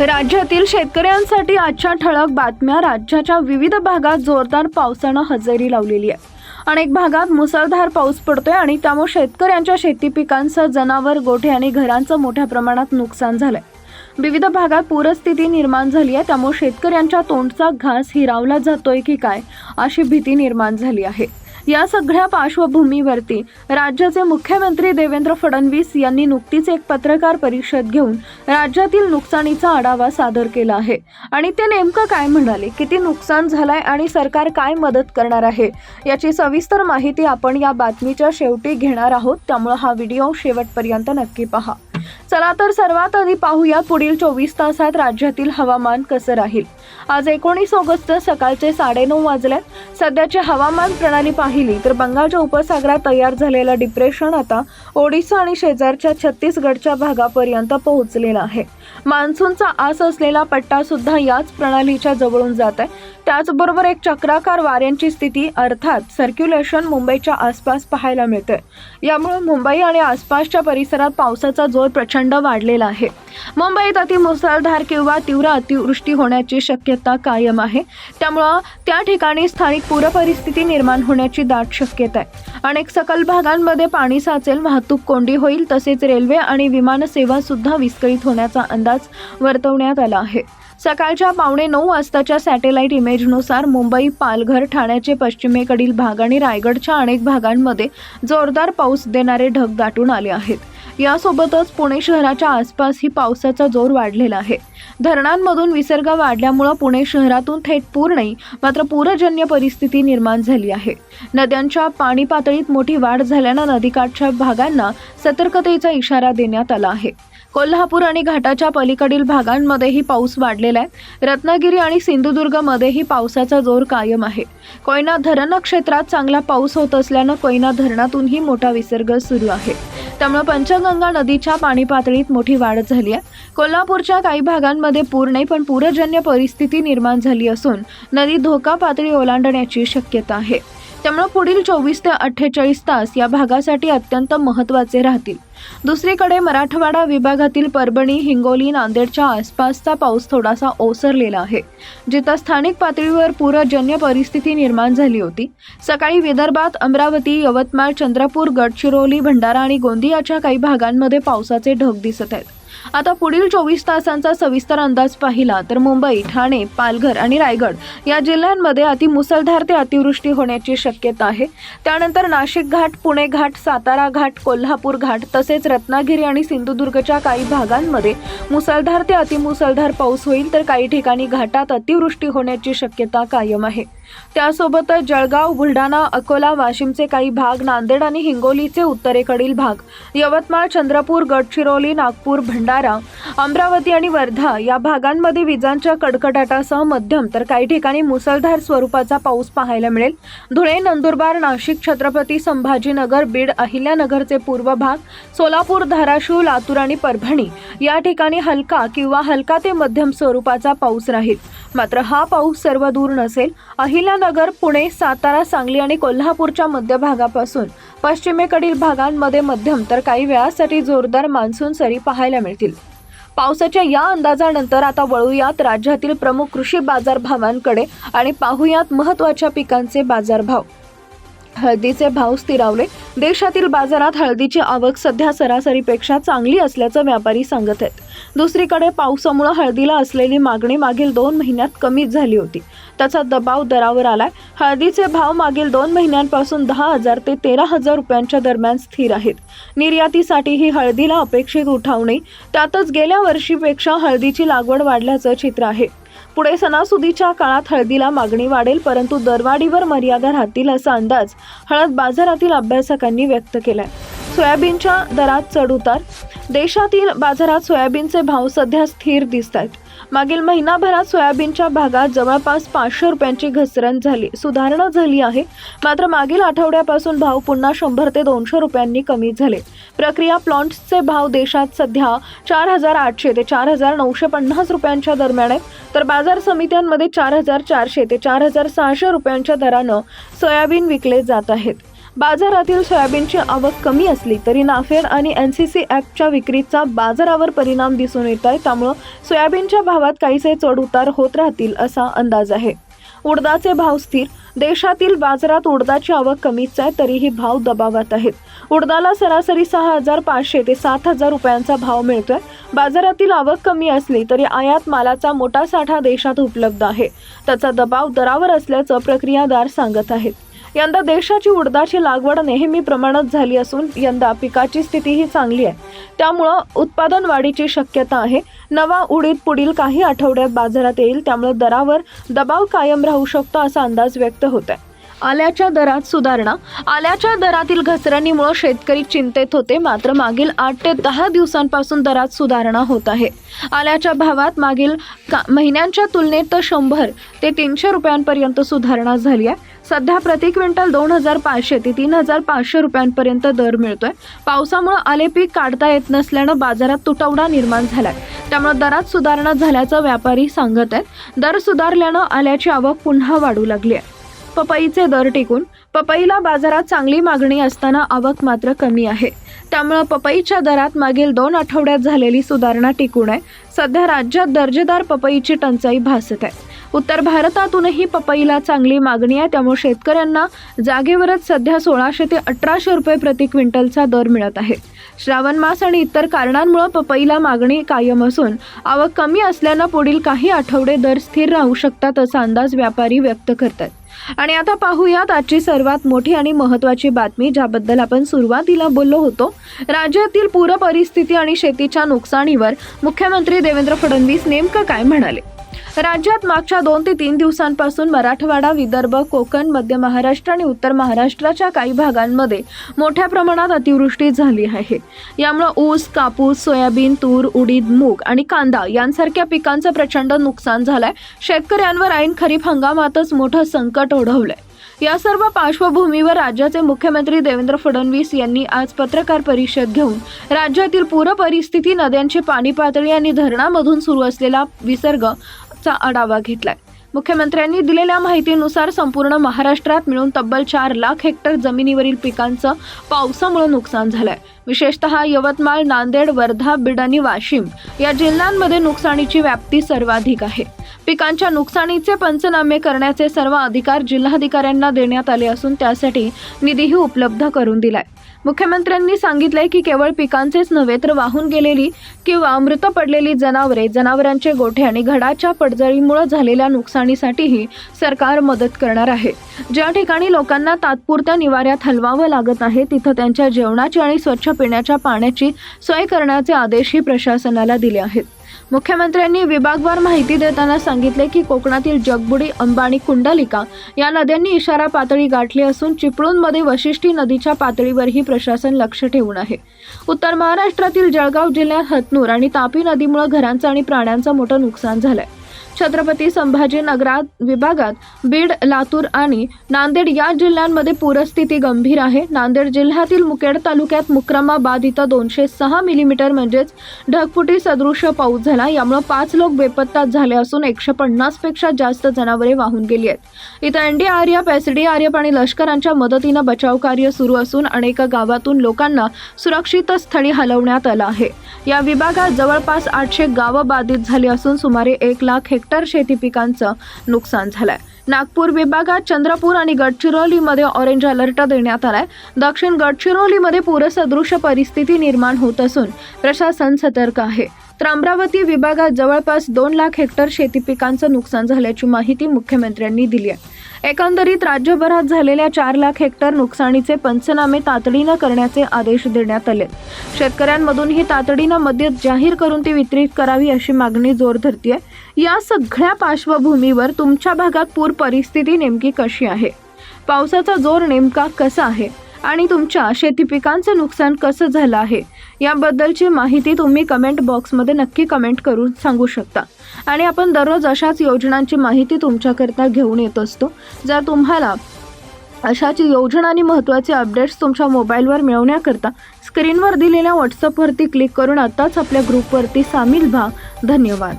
राज्यातील शेतकऱ्यांसाठी आजच्या ठळक बातम्या राज्याच्या विविध भागात जोरदार पावसानं हजेरी लावलेली आहे. अनेक भागात मुसळधार पाऊस पडतोय आणि त्यामुळे शेतकऱ्यांच्या शेती पिकांसह जनावर गोठे आणि घरांचं मोठ्या प्रमाणात नुकसान झालंय. विविध भागात पूरस्थिती निर्माण झाली आहे त्यामुळे शेतकऱ्यांच्या तोंडचा घास हिरावला जातोय की काय अशी भीती निर्माण झाली आहे. या सगळ्या पार्श्वभूमीवरती राज्याचे मुख्यमंत्री देवेंद्र फडणवीस यांनी नुकतीच एक पत्रकार परिषद घेऊन राज्यातील नुकसानीचा आढावा सादर केला आहे. आणि ते नेमकं काय म्हणाले? किती नुकसान झालंय आणि सरकार काय मदत करणार आहे? याची सविस्तर माहिती आपण या बातमीच्या शेवटी घेणार आहोत. त्यामुळे हा व्हिडिओ शेवटपर्यंत नक्की पहा. चला तर सर्वात आधी पाहूया पुढील चोवीस तासात राज्यातील हवामान कसं राहील. आज एकोणीस ऑगस्ट सकाळचे साडेनऊ वाजले. सध्याची हवामान प्रणाली पाहिली तर बंगालच्या उपसागरात तयार झालेलं डिप्रेशन आता ओडिसा आणि शेजारच्या छत्तीसगडच्या भागापर्यंत पोहोचलेला आहे. मान्सूनचा आस असलेला पट्टा सुद्धा याच प्रणालीच्या जवळून जात आहे. त्याचबरोबर एक चक्राकार वाऱ्यांची स्थिती अर्थात सर्क्युलेशन मुंबईच्या आसपास पाहायला मिळते यामुळे मुंबई आणि आसपासच्या परिसरात पावसाचा जोर प्रचंड वाढलेला आहे. मुंबईत अतिमुसळधार किंवा तीव्र अतिवृष्टी होण्याची शक्यता कायम आहे. त्यामुळं त्या ठिकाणी स्थानिक पूरपरिस्थिती निर्माण होण्याची दाट शक्यता आहे. अनेक सकल भागांमध्ये पाणी साचेल वाहतूक कोंडी होईल तसेच रेल्वे आणि विमानसेवा सुद्धा विस्कळीत होण्याचा अंदाज वर्तवण्यात आला आहे. सकाळच्या पावणे नऊ वाजताच्या सॅटेलाईट इमेजनुसार मुंबई पालघर ठाण्याचे पश्चिमेकडील भाग आणि रायगडच्या अनेक भागांमध्ये जोरदार पाऊस देणारे ढग दाटून आले आहेत. यासोबतच पुणे शहराच्या आसपासही पावसाचा जोर वाढलेला आहे. धरणांमधून विसर्ग वाढल्यामुळं पुणे शहरातून थेट पूर नाही मात्र पूरजन्य परिस्थिती निर्माण झाली आहे. नद्यांच्या पाणी पातळीत मोठी वाढ झाल्यानं नदीकाठच्या भागांना सतर्कतेचा इशारा देण्यात आला आहे. कोल्हापूर आणि घाटाच्या पलीकडील भागांमध्येही पाऊस वाढलेला आहे. रत्नागिरी आणि सिंधुदुर्गमध्येही पावसाचा जोर कायम आहे. कोयना धरण क्षेत्रात चांगला पाऊस होत असल्यानं कोयना धरणातूनही मोठा विसर्ग सुरू आहे. त्यामुळे पंचगंगा नदीच्या पाणी पातळीत मोठी वाढ झाली आहे. कोल्हापूरच्या काही भागांमध्ये पूर नाही पण पूरजन्य परिस्थिती निर्माण झाली असून नदी धोका पातळी ओलांडण्याची शक्यता आहे. त्यामुळे पुढील चोवीस ते अठ्ठेचाळीस तास या भागासाठी अत्यंत महत्त्वाचे राहतील. दुसरीकडे मराठवाडा विभागातील परभणी हिंगोली नांदेडच्या आसपासचा पाऊस थोडासा ओसरलेला आहे. जिथं स्थानिक पातळीवर पूरजन्य परिस्थिती निर्माण झाली होती. सकाळी विदर्भात अमरावती यवतमाळ चंद्रपूर गडचिरोली भंडारा आणि गोंदियाच्या काही भागांमध्ये पावसाचे ढग दिसत आहेत. आता पुढील चोवीस तासांचा सविस्तर अंदाज पाहिला तर मुंबई ठाणे पालघर आणि रायगड या जिल्ह्यांमध्ये अतिमुसळधार ते अतिवृष्टी होण्याची शक्यता आहे. त्यानंतर नाशिक घाट पुणे घाट सातारा घाट कोल्हापूर घाट तसेच रत्नागिरी आणि सिंधुदुर्गच्या काही भागांमध्ये मुसळधार ते अतिमुसळधार पाऊस होईल तर काही ठिकाणी घाटात अतिवृष्टी होण्याची शक्यता कायम आहे. त्यासोबतच जळगाव बुलढाणा अकोला वाशिमचे काही भाग नांदेड आणि हिंगोलीचे उत्तरेकडील भाग यवतमाळ चंद्रपूर गडचिरोली नागपूर भंडारा अमरावती आणि वर्धा या भागांमध्ये विजांच्या कडकडाटासह मध्यम तर काही ठिकाणी मुसळधार स्वरूपाचा पाऊस पाहायला मिळेल. धुळे नंदुरबार नाशिक छत्रपती संभाजीनगर बीड अहिल्यानगरचे पूर्व भाग सोलापूर धाराशिव लातूर आणि परभणी या ठिकाणी हलका किंवा हलका ते मध्यम स्वरूपाचा पाऊस राहील. मात्र हा पाऊस सर्व दूर नसेल. अहिल्यानगर पुणे सातारा सांगली आणि कोल्हापूरच्या मध्य भागापासून पश्चिमेकडील भागांमध्ये मध्यम तर काही वेळासाठी जोरदार मान्सून सरी पाहायला मिळतील पावसाच्या या अंदाजानंतर आता वळूयात राज्यातील प्रमुख कृषी बाजारभावांकडे आणि पाहूयात महत्त्वाच्या पिकांचे बाजारभाव. हळदीचे भाव स्थिरावले. देशातील बाजारात हळदीची आवक सध्या सरासरीपेक्षा चांगली असल्याचं व्यापारी सांगत आहेत. दुसरीकडे पावसामुळे हळदीला असलेली मागणी मागील दोन महिन्यात कमी झाली होती. त्याचा दबाव दरावर आलाय. हळदीचे भाव मागील दोन महिन्यांपासून दहा हजार ते तेरा हजार रुपयांच्या दरम्यान स्थिर आहेत. निर्यातीसाठी ही हळदीला अपेक्षित उठावणे त्यातच गेल्या वर्षीपेक्षा हळदीची लागवड वाढल्याचं चित्र आहे. पुढे सणासुदीच्या काळात हळदीला मागणी वाढेल परंतु दरवाढीवर मर्यादा राहतील असा अंदाज हळद बाजारातील अभ्यासकांनी व्यक्त केलाय. सोयाबीनच्या दरात चढउतार देशातील बाजारात सोयाबीनचे भाव सध्या स्थिर दिसत आहेत मागील महिनाभरात सोयाबीनच्या भागात जवळपास पाचशे रुपयांची घसरण झाली. सुधारणा झाली आहे. मात्र मागील आठवड्यापासून भाव पुन्हा शंभर ते दोनशे रुपयांनी कमी झाले. प्रक्रिया प्लॉन्ट्सचे भाव देशात सध्या चार हजार आठशे ते चार हजार नऊशे पन्नास रुपयांच्या दरम्यान आहेत तर बाजार समित्यांमध्ये चार हजार चारशे ते चार हजार सहाशे रुपयांच्या दरानं सोयाबीन विकले जात आहेत. बाजारातील सोयाबीनची आवक कमी असली तरी नाफेड आणि एन सी सी ॲपच्या विक्रीचा बाजारावर परिणाम दिसून येत आहे. त्यामुळं सोयाबीनच्या भावात काहीसे चढउतार होत राहतील असा अंदाज आहे. उडदाचे भाव स्थिर. देशातील बाजारात उडदाची आवक कमीच आहे तरीही भाव दबावात आहेत. उडदाला सरासरी सहा हजार पाचशे ते सात हजार रुपयांचा भाव मिळतोय. बाजारातील आवक कमी असली तरी आयात मालाचा मोठा साठा देशात उपलब्ध आहे. त्याचा दबाव दरावर असल्याचं प्रक्रियादार सांगत आहेत. यंदा देशाची उडदाची लागवड नेहमी प्रमाणात झाली असून यंदा पिकाची स्थितीही चांगली आहे. त्यामुळं उत्पादन वाढीची शक्यता आहे. नवा उडीद पुढील काही आठवड्यात बाजारात येईल. त्यामुळे दरावर दबाव कायम राहू शकतो असा अंदाज व्यक्त होत आहे आल्याच्या दरात सुधारणा. आल्याच्या दरातील घसरणीमुळे शेतकरी चिंतेत होते. मात्र मागील आठ ते दहा दिवसांपासून दरात सुधारणा होत आहे. आल्याच्या भावात मागील का महिन्यांच्या तुलनेत शंभर ते तीनशे रुपयांपर्यंत सुधारणा झाली आहे. सध्या प्रति क्विंटल दोन हजार पाचशे ते तीन हजार पाचशे रुपयांपर्यंत दर मिळतोय. पावसामुळे आले पीक काढता येत नसल्यानं बाजारात तुटवडा निर्माण झालाय. त्यामुळे दरात सुधारणा झाल्याचं व्यापारी सांगत आहेत. दर सुधारल्यानं आल्याची आवक पुन्हा वाढू लागली आहे. पपईचे दर टिकून पपईला बाजारात चांगली मागणी असताना आवक मात्र कमी आहे. त्यामुळं पपईच्या दरात मागील दोन आठवड्यात झालेली सुधारणा टिकून आहे. सध्या राज्यात दर्जेदार पपईची टंचाई भासत आहे. उत्तर भारतातूनही पपईला चांगली मागणी आहे. त्यामुळे शेतकऱ्यांना जागेवरच सध्या सोळाशे ते अठराशे रुपये प्रति क्विंटलचा दर मिळत आहे. श्रावण मास आणि इतर कारणांमुळे पपईला मागणी कायम असून आवक कमी असल्यानं पुढील काही आठवडे दर स्थिर राहू शकतात असा अंदाज व्यापारी व्यक्त करतात आणि आता पाहूयात आजची सर्वात मोठी आणि महत्वाची बातमी ज्याबद्दल आपण सुरुवातीला बोललो होतो. राज्यातील पूर परिस्थिती आणि शेतीच्या नुकसानीवर मुख्यमंत्री देवेंद्र फडणवीस नेमकं काय म्हणाले? राज्यात मागच्या दोन ते तीन दिवसांपासून मराठवाडा विदर्भ कोकण मध्य महाराष्ट्र आणि उत्तर महाराष्ट्राच्या काही भागांमध्ये मोठ्या प्रमाणात अतिवृष्टी झाली आहे. यामुळे ऊस कापूस सोयाबीन तूर उडीद मूग आणि कांदा यांसारख्या पिकांचं प्रचंड नुकसान झालंय. शेतकऱ्यांवर ऐन खरीप हंगामातच मोठं संकट ओढवलंय. या सर्व पार्श्वभूमीवर राज्याचे मुख्यमंत्री देवेंद्र फडणवीस यांनी आज पत्रकार परिषद घेऊन राज्यातील पूर परिस्थिती नद्यांची पाणी पातळी आणि धरणामधून सुरू असलेला विसर्ग चा आढावा घेतलाय. मुख्यमंत्र्यांनी दिलेल्या माहितीनुसार संपूर्ण महाराष्ट्रात मिळून तब्बल चार लाख हेक्टर जमिनीवरील पिकांचं पावसामुळे नुकसान झालंय. विशेषतः यवतमाळ नांदेड वर्धा बीड आणि वाशिम या जिल्ह्यांमध्ये नुकसानीची व्याप्ती सर्वाधिक आहे. पिकांच्या नुकसानीचे पंचनामे करण्याचे सर्व अधिकार जिल्हाधिकाऱ्यांना देण्यात आले असून त्यासाठी निधीही उपलब्ध करून दिलाय. मुख्यमंत्र्यांनी सांगितलंय की केवळ पिकांचेच नव्हे तर वाहून गेलेली किंवा मृत पडलेली जनावरे जनावरांचे गोठे आणि घडाच्या पडझडीमुळे झालेल्या नुकसानीसाठीही सरकार मदत करणार आहे. ज्या ठिकाणी लोकांना तात्पुरत्या निवाऱ्यात हलवावं लागत आहे तिथं त्यांच्या जेवणाची आणि स्वच्छ पिण्याच्या पाण्याची सोय करण्याचे आदेशही प्रशासनाला दिले आहेत. मुख्यमंत्र्यांनी विभागवार माहिती देताना सांगितले की कोकणातील जगबुडी अंबाणी कुंडलिका या नद्यांनी इशारा पातळी गाठली असून चिपळूणमध्ये वशिष्ठी नदीच्या पातळीवरही प्रशासन लक्ष ठेवून आहे. उत्तर महाराष्ट्रातील जळगाव जिल्ह्यात हतनूर आणि तापी नदीमुळे घरांचं आणि प्राण्यांचं मोठं नुकसान झालंय. छत्रपती संभाजीनगरात विभागात बीड लातूर आणि नांदेड या जिल्ह्यांमध्ये पूरस्थिती गंभीर आहे. नांदेड जिल्ह्यातील मुखेड तालुक्यात मुक्रमाबाद इथं दोनशे सहा मिलीमीटर म्हणजेच ढगफुटी सदृश्य पाऊस झाला. यामुळे पाच लोक बेपत्ता झाले असून एकशे पन्नासपेक्षा जास्त जनावरे वाहून गेली आहेत. इथं एनडीआरएफ एसडीआरएफ आणि लष्करांच्या मदतीनं बचाव कार्य सुरू असून अनेक गावातून लोकांना सुरक्षित स्थळी हलवण्यात आलं आहे. या विभागात जवळपास आठशे गावं बाधित झाली असून सुमारे एक लाख हेक्टर हेक्टर शेती पिकांचं नुकसान झालंय. नागपूर विभागात चंद्रपूर आणि गडचिरोलीमध्ये ऑरेंज अलर्ट देण्यात आलाय. दक्षिण गडचिरोलीमध्ये पूरसदृश्य परिस्थिती निर्माण होत असून प्रशासन सतर्क आहे. तर अमरावती विभागात जवळपास दोन लाख हेक्टर शेती पिकांचं नुकसान झाल्याची माहिती मुख्यमंत्र्यांनी दिली आहे. एकंदरीत राज्यभरात झालेल्या चार लाख हेक्टर नुकसानीचे पंचनामे तातडीनं करण्याचे आदेश देण्यात आले. शेतकऱ्यांमधून ही तातडीनं मदत जाहीर करून ती वितरित करावी अशी मागणी जोर धरतीये. या सगळ्या पार्श्वभूमीवर तुमच्या भागात पूर परिस्थिती नेमकी कशी आहे? पावसाचा जोर नेमका कसा आहे? आणि तुमच्या शेती पिकांचं नुकसान कसं झालं आहे? याबद्दलची माहिती तुम्ही कमेंट बॉक्समध्ये नक्की कमेंट करून सांगू शकता. आणि आपण दररोज अशाच योजनांची माहिती तुमच्याकरता घेऊन येत असतो. जर तुम्हाला अशाच योजना आणि महत्त्वाचे अपडेट्स तुमच्या मोबाईलवर मिळवण्याकरता स्क्रीनवर दिलेल्या व्हॉट्सअपवरती क्लिक करून आत्ताच आपल्या ग्रुपवरती सामील व्हा. धन्यवाद.